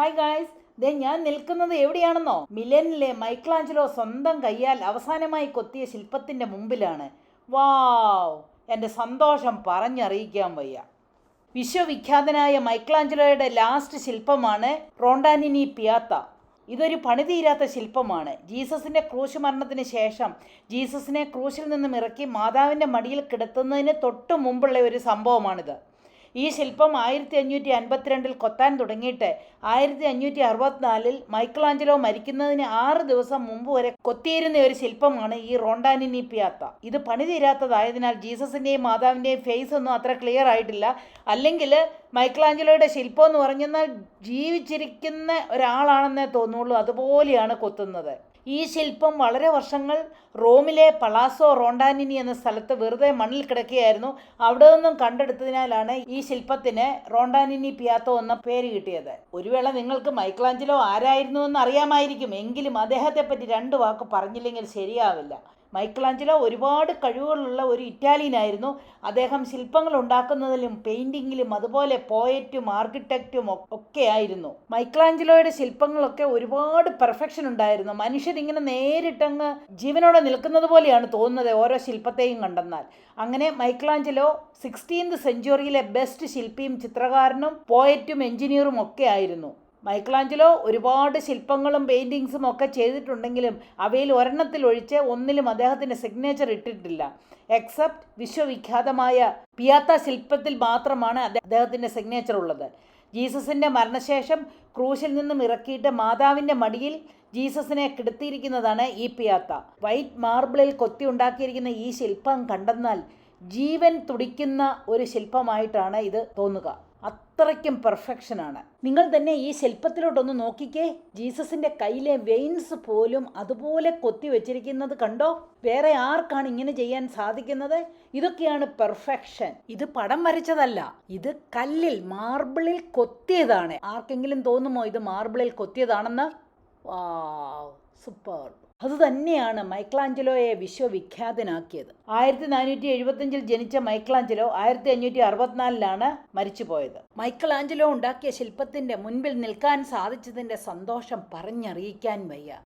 Hi guys ദേ ഞാൻ നിൽക്കുന്നത് എവിടെയാണെന്നോ? മിലനിലെ മൈക്ലാഞ്ചലോ സ്വന്തം കയ്യാൽ അവസാനമായി കൊത്തിയ ശില്പത്തിന്റെ മുമ്പിലാണ്. വാവ് എന്റെ സന്തോഷം പറഞ്ഞറിയിക്കാൻ വയ്യ. വിശ്വവിഖ്യാതനായ മൈക്ലാഞ്ചലോയുടെ ലാസ്റ്റ് ശില്പമാണ് റോണ്ടാനിനി പിയാത്ത. ഇതൊരു പണിതീരാത്ത ശില്പമാണ്. ജീസസിന്റെ ക്രൂശ് മരണത്തിന് ശേഷം ജീസസിനെ ക്രൂശിൽ നിന്നും ഇറക്കി മാതാവിന്റെ മടിയിൽ കിടത്തുന്നതിന് തൊട്ടു മുമ്പുള്ള ഒരു സംഭവമാണിത്. ഈ ശില്പം ആയിരത്തി അഞ്ഞൂറ്റി അൻപത്തിരണ്ടിൽ കൊത്താൻ തുടങ്ങിയിട്ട് ആയിരത്തി അഞ്ഞൂറ്റി അറുപത്തിനാലിൽ മൈക്കിളാഞ്ചലോ മരിക്കുന്നതിന് ആറ് ദിവസം മുമ്പ് വരെ കൊത്തിയിരുന്ന ഒരു ശില്പമാണ് ഈ റോണ്ടാനിനി പിയാത്ത. ഇത് പണിതീരാത്തതായതിനാൽ ജീസസിന്റെയും മാതാവിന്റെയും ഫേസ് ഒന്നും അത്ര ക്ലിയർ ആയിട്ടില്ല. അല്ലെങ്കിൽ മൈക്കിളാഞ്ചലോയുടെ ശില്പം എന്ന് പറഞ്ഞാൽ ജീവിച്ചിരിക്കുന്ന ഒരാളാണെന്നേ തോന്നുള്ളൂ. അതുപോലെയാണ് കൊത്തുന്നത്. ഈ ശില്പം വളരെ വർഷങ്ങൾ റോമിലെ പളാസോ റോണ്ടാനിനി എന്ന സ്ഥലത്ത് വെറുതെ മണ്ണിൽ കിടക്കുകയായിരുന്നു. അവിടെ നിന്നും കണ്ടെടുത്തതിനാലാണ് ഈ ശില്പത്തിന് റോണ്ടാനിനി പിയാത്തോ എന്ന പേര് കിട്ടിയത്. ഒരു വേള നിങ്ങൾക്ക് മൈക്കിളാഞ്ചലോ ആരായിരുന്നു എന്ന് അറിയാമായിരിക്കും. എങ്കിലും അദ്ദേഹത്തെ പറ്റി രണ്ട് വാക്ക് പറഞ്ഞില്ലെങ്കിൽ ശരിയാവില്ല. മൈക്കിളാഞ്ചലോ ഒരുപാട് കഴിവുകളുള്ള ഒരു ഇറ്റാലിയനായിരുന്നു അദ്ദേഹം ശില്പങ്ങൾ ഉണ്ടാക്കുന്നതിലും പെയിന്റിങ്ങിലും അതുപോലെ പോയറ്റും ആർക്കിടെക്റ്റും ഒക്കെ ആയിരുന്നു. മൈക്കിളാഞ്ചലോയുടെ ശില്പങ്ങളൊക്കെ ഒരുപാട് പെർഫെക്ഷൻ ഉണ്ടായിരുന്നു. മനുഷ്യരിങ്ങനെ നേരിട്ടങ്ങ് ജീവനോടെ നിൽക്കുന്നത് പോലെയാണ് തോന്നുന്നത് ഓരോ ശില്പത്തെയും കണ്ടെന്നാൽ. അങ്ങനെ മൈക്കിളാഞ്ചലോ സിക്സ്റ്റീൻത് സെഞ്ചുറിയിലെ ബെസ്റ്റ് ശില്പിയും ചിത്രകാരനും പോയറ്റും എഞ്ചിനീയറും ഒക്കെ ആയിരുന്നു. മൈക്കിളാഞ്ചലോ ഒരുപാട് ശില്പങ്ങളും പെയിന്റിങ്സും ഒക്കെ ചെയ്തിട്ടുണ്ടെങ്കിലും അവയിൽ ഒരെണ്ണത്തിൽ ഒഴിച്ച് ഒന്നിലും അദ്ദേഹത്തിന്റെ സിഗ്നേച്ചർ ഇട്ടിട്ടില്ല. എക്സെപ്റ്റ് വിശ്വവിഖ്യാതമായ പിയാത്ത ശില്പത്തിൽ മാത്രമാണ് അദ്ദേഹത്തിന്റെ സിഗ്നേച്ചർ ഉള്ളത്. ജീസസിന്റെ മരണശേഷം ക്രൂശിൽ നിന്നും ഇറക്കിയിട്ട് മാതാവിന്റെ മടിയിൽ ജീസസിനെ കിടത്തിയിരിക്കുന്നതാണ് ഈ പിയാത്ത. വൈറ്റ് മാർബിളിൽ കൊത്തി ഉണ്ടാക്കിയിരിക്കുന്ന ഈ ശില്പം കണ്ടെന്നാൽ ജീവൻ തുടിക്കുന്ന ഒരു ശില്പമായിട്ടാണ് ഇത് തോന്നുക. അത്രയ്ക്കും പെർഫെക്ഷനാണ്. നിങ്ങൾ തന്നെ ഈ ശില്പത്തിലോട്ടൊന്ന് നോക്കിക്കേ. ജീസസിന്റെ കയ്യിലെ വെയിൻസ് പോലും അതുപോലെ കൊത്തി വെച്ചിരിക്കുന്നത് കണ്ടോ? വേറെ ആർക്കാണ് ഇങ്ങനെ ചെയ്യാൻ സാധിക്കുന്നത്? ഇതൊക്കെയാണ് പെർഫെക്ഷൻ. ഇത് പടം വരച്ചതല്ല. ഇത് കല്ലിൽ മാർബിളിൽ കൊത്തിയതാണ്. ആർക്കെങ്കിലും തോന്നുമോ ഇത് മാർബിളിൽ കൊത്തിയതാണെന്ന്? വാ സൂപ്പർ. അത് തന്നെയാണ് മൈക്ലാഞ്ചലോയെ വിശ്വവിഖ്യാതനാക്കിയത്. ആയിരത്തി നാനൂറ്റി എഴുപത്തിയഞ്ചിൽ ജനിച്ച മൈക്ലാഞ്ചലോ ആയിരത്തി അഞ്ഞൂറ്റി അറുപത്തിനാലിലാണ് മരിച്ചുപോയത്. മൈക്ലാഞ്ചലോ ഉണ്ടാക്കിയ ശില്പത്തിന്റെ മുൻപിൽ നിൽക്കാൻ സാധിച്ചതിന്റെ സന്തോഷം പറഞ്ഞറിയിക്കാൻ വയ്യ.